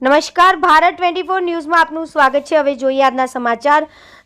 નમસ્કાર, Bharat twenty four ન્યૂઝમાં આપનું સ્વાગત છે. હવે જોઈએ આજના સમાચાર.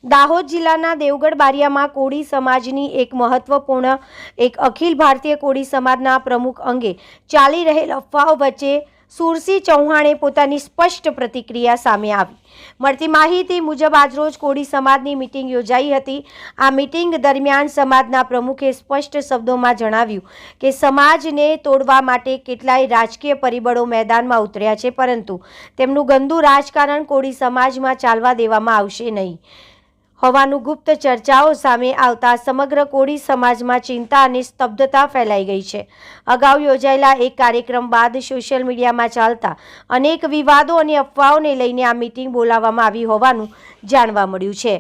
દાહોદ જિલ્લાના દેવગઢ બારિયામાં કોળી સમાજની એક મહત્વપૂર્ણ, એક અખિલ ભારતીય કોળી સમાજના પ્રમુખ અંગે ચાલી રહેલ અફવાઓ વચ્ચે સુરસી ચૌહાણે પોતાની સ્પષ્ટ પ્રતિક્રિયા સામે આવી. મળતી માહિતી મુજબ આજરોજ કોળી સમાજની મિટિંગ યોજાઈ હતી. આ મિટિંગ દરમિયાન સમાજના પ્રમુખે સ્પષ્ટ શબ્દોમાં જણાવ્યું કે સમાજને તોડવા માટે કેટલાય રાજકીય પરિબળો મેદાનમાં ઉતર્યા છે, પરંતુ તેમનું ગંદુ રાજકારણ કોળી સમાજમાં ચાલવા દેવામાં આવશે નહીં. હોવાનું ગુપ્ત ચર્ચાઓ સામે આવતા સમગ્ર કોળી સમાજમાં ચિંતા અને સ્તબ્ધતા ફેલાઈ ગઈ છે. અગાઉ યોજાયેલા એક કાર્યક્રમ બાદ સોશિયલ મીડિયામાં ચાલતા અનેક વિવાદો અને અફવાઓને લઈને આ મિટિંગ બોલાવવામાં આવી હોવાનું જાણવા મળ્યું છે.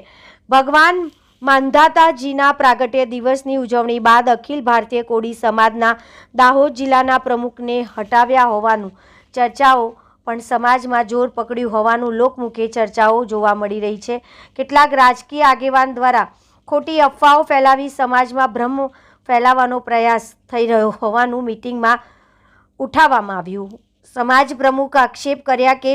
ભગવાન માંધાતાજીના પ્રાગટ્ય દિવસની ઉજવણી બાદ અખિલ ભારતીય કોળી સમાજના દાહોદ જિલ્લાના પ્રમુખને હટાવ્યા હોવાનું ચર્ચાઓ પણ સમાજમાં જોર પકડ્યું હોવાનું લોકમુખે ચર્ચાઓ જોવા મળી રહી છે. કેટલાક રાજકીય આગેવાન દ્વારા ખોટી અફવાઓ ફેલાવી સમાજમાં ભ્રમ ફેલાવવાનો પ્રયાસ થઈ રહ્યો હોવાનું મિટિંગમાં ઉઠાવવામાં આવ્યું. સમાજ પ્રમુખ આક્ષેપ કર્યા કે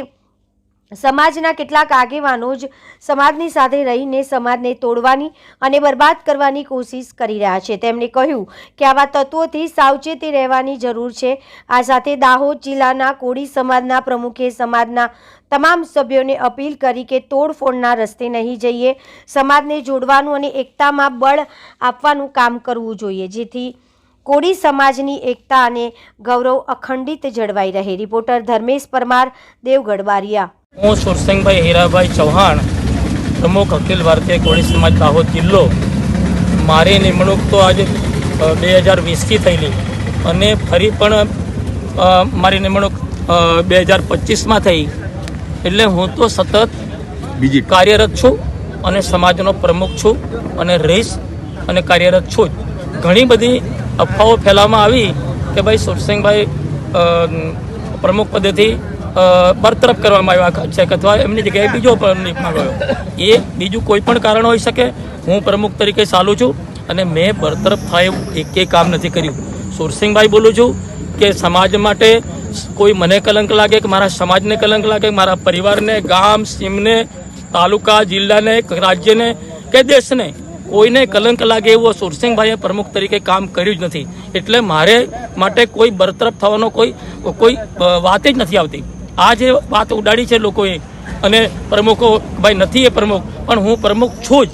સમાજના કેટલાક આગેવાનો જ સમાજની સાથે રહીને સમાજને તોડવાની અને બરબાદ કરવાની કોશિશ કરી રહ્યા છે. તેમણે કહ્યું કે આવા તત્વોથી સાવચેતી રહેવાની જરૂર છે. આ સાથે દાહોદ જિલ્લાના કોળી સમાજના પ્રમુખે સમાજના તમામ સભ્યોને અપીલ કરી કે તોડફોડના રસ્તે નહીં જઈએ. સમાજને જોડવાનું અને એકતામાં બળ આપવાનું કામ કરવું જોઈએ. જેથી કોળી સમાજની એકતા અને ગૌરવ અખંડિત જળવાઈ રહે. રિપોર્ટર ધર્મેશ પરમાર દેવગઢ બારિયા હું સુરસિંહભાઈ હીરાભાઈ ચૌહાણ પ્રમુખ અખિલ ભારતીય કોળી સમાજ દાહોદ જિલ્લો. મારી નિમણૂક તો આજે બે હજાર વીસથી થયેલી. અને ફરી પણ મારી નિમણૂક બે હજાર પચીસમાં થઈ. એટલે હું તો સતત બીજી કાર્યરત છું અને સમાજનો પ્રમુખ છું અને રહીશ અને કાર્યરત છું જ. ઘણી બધી અફવાઓ ફેલાવવામાં આવી કે ભાઈ સુરસિંહભાઈ પ્રમુખ પદેથી બરતરફ કરવામાં આવ્યા છે કે અથવા એમની જગ્યાએ બીજો પ્રમુખમાં ગયો એ બીજું કોઈ પણ કારણ હોઈ શકે. હું પ્રમુખ તરીકે ચાલું છું અને મેં બરતરફ થાય એવું એકે કામ નથી કર્યું. સુરસિંહભાઈ બોલું છું કે સમાજ માટે કોઈ મને કલંક લાગે કે મારા સમાજને કલંક લાગે, મારા પરિવારને, ગામ સીમને તાલુકા, જિલ્લાને રાજ્યને કે દેશને કોઈને કલંક લાગે એવું સુરસિંહભાઈએ પ્રમુખ તરીકે કામ કર્યું જ નથી. એટલે મારે માટે કોઈ બરતરફ થવાનો કોઈ કોઈ વાત જ નથી આવતી. આ જે વાત ઉડાડી છે લોકોએ, અને પ્રમુખો, ભાઈ નથી એ પ્રમુખ, પણ હું પ્રમુખ છું જ.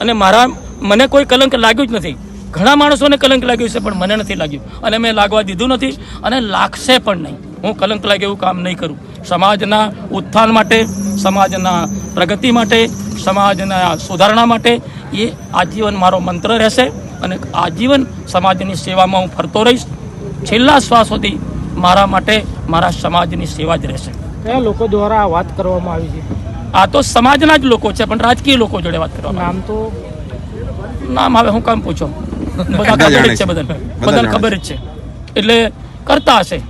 અને મારા, મને કોઈ કલંક લાગ્યું જ નથી. ઘણા માણસોને કલંક લાગ્યું છે, પણ મને નથી લાગ્યું. અને મેં લાગવા દીધું નથી, અને લાગશે પણ નહીં. હું કલંક લાગે એવું કામ નહીં કરું. સમાજના ઉત્થાન માટે, સમાજના પ્રગતિ માટે, સમાજના સુધારણા માટે એ આજીવન મારો મંત્ર રહેશે અને આજીવન સમાજની સેવામાં હું ફરતો રહીશ. છેલ્લા શ્વાસ સુધી મારા માટે મારા સમાજની સેવા જ રહેશે. કયા લોકો દ્વારા આ વાત કરવામાં આવી છે? આ તો સમાજના જ લોકો છે પણ રાજકીય લોકો જોડે વાત કરવામાં નામ તો? નામ હવે હું કામ પૂછો? બધા ખબર જ છે. બધાને. બધા બધાને ખબર જ છે. એટલે કરતા હશે.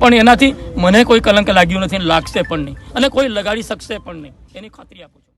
પણ એનાથી મને કોઈ કલંક લાગ્યું નથી લાગશે પણ નહીં. અને કોઈ લગાડી શકશે પણ નહીં. એની ખાતરી આપું છું.